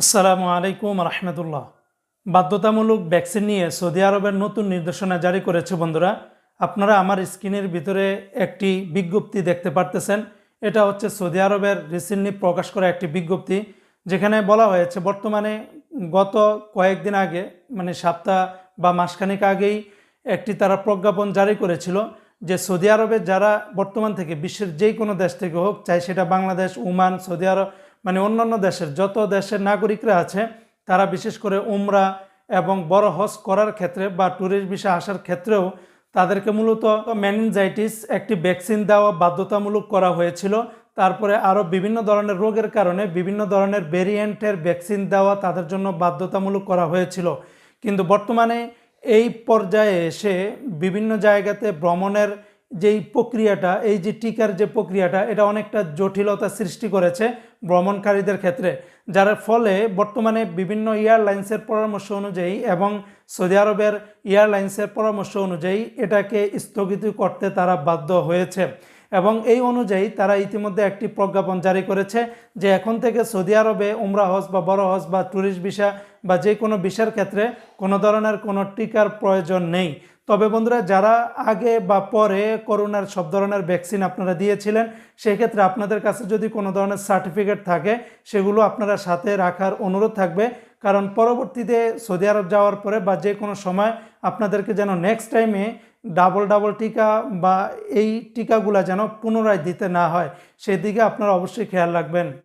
আসসালামু আলাইকুম রহমতুল্লাহ। বাধ্যতামূলক ভ্যাকসিন নিয়ে সৌদি আরবের নতুন নির্দেশনা জারি করেছে বন্ধুরা। আপনারা আমার স্ক্রিনের ভিতরে একটি বিজ্ঞপ্তি দেখতে পারতেছেন। এটা হচ্ছে সৌদি আরবের রিসেন্টলি প্রকাশ করা একটি বিজ্ঞপ্তি, যেখানে বলা হয়েছে বর্তমানে গত কয়েকদিন আগে মানে সপ্তাহ বা মাসখানেক আগেই একটি তারা প্রজ্ঞাপন জারি করেছিল যে সৌদি আরবে যারা বর্তমান থেকে বিশ্বের যে কোনো দেশ থেকে হোক, চাই সেটা বাংলাদেশ, ওমান, সৌদি আরব মানে অন্যান্য দেশের যত দেশের নাগরিকরা আছে, তারা বিশেষ করে উমরা এবং বড় হজ করার ক্ষেত্রে বা ট্যুরিস্ট ভিসা আসার ক্ষেত্রেও তাদেরকে মূলত ম্যানিনজাইটিস একটি ভ্যাকসিন দেওয়া বাধ্যতামূলক করা হয়েছিল। তারপরে আরও বিভিন্ন ধরনের রোগের কারণে বিভিন্ন ধরনের ভেরিয়েন্টের ভ্যাকসিন দেওয়া তাদের জন্য বাধ্যতামূলক করা হয়েছিল। কিন্তু বর্তমানে এই পর্যায়ে এসে বিভিন্ন জায়গাতে ভ্রমণের যেই প্রক্রিয়াটা, এই যে টিকার যে প্রক্রিয়াটা, এটা অনেকটা জটিলতা সৃষ্টি করেছে। ভ্রমণকারীদের ক্ষেত্রে, যার ফলে বর্তমানে বিভিন্ন এয়ারলাইন্সের পরামর্শ অনুযায়ী এবং সৌদি আরবের এয়ারলাইন্সের পরামর্শ অনুযায়ী এটাকে স্থগিত করতে তারা বাধ্য হয়েছে। এবং এই অনুযায়ী তারা ইতিমধ্যে একটি প্রজ্ঞাপন জারি করেছে যে এখন থেকে সৌদি আরবে উমরা হজ বা বড় হজ বা ট্যুরিস্ট ভিসা বা যে কোনো ভিসার ক্ষেত্রে কোনো ধরনের কোনো টিকার প্রয়োজন নেই। তবে বন্ধুরা, যারা আগে বা পরে করোনার সব ধরনের ভ্যাকসিন আপনারা দিয়েছিলেন, সেক্ষেত্রে আপনাদের কাছে যদি কোনো ধরনের সার্টিফিকেট থাকে, সেগুলো আপনারা সাথে রাখার অনুরোধ থাকবে। কারণ পরবর্তীতে সৌদি আরব যাওয়ার পরে বা যে কোনো সময় আপনাদেরকে যেন নেক্সট টাইমে ডাবল ডাবল টিকা বা এই টিকাগুলা যেন পুনরায় দিতে না হয়, সেদিকে আপনারা অবশ্যই খেয়াল রাখবেন।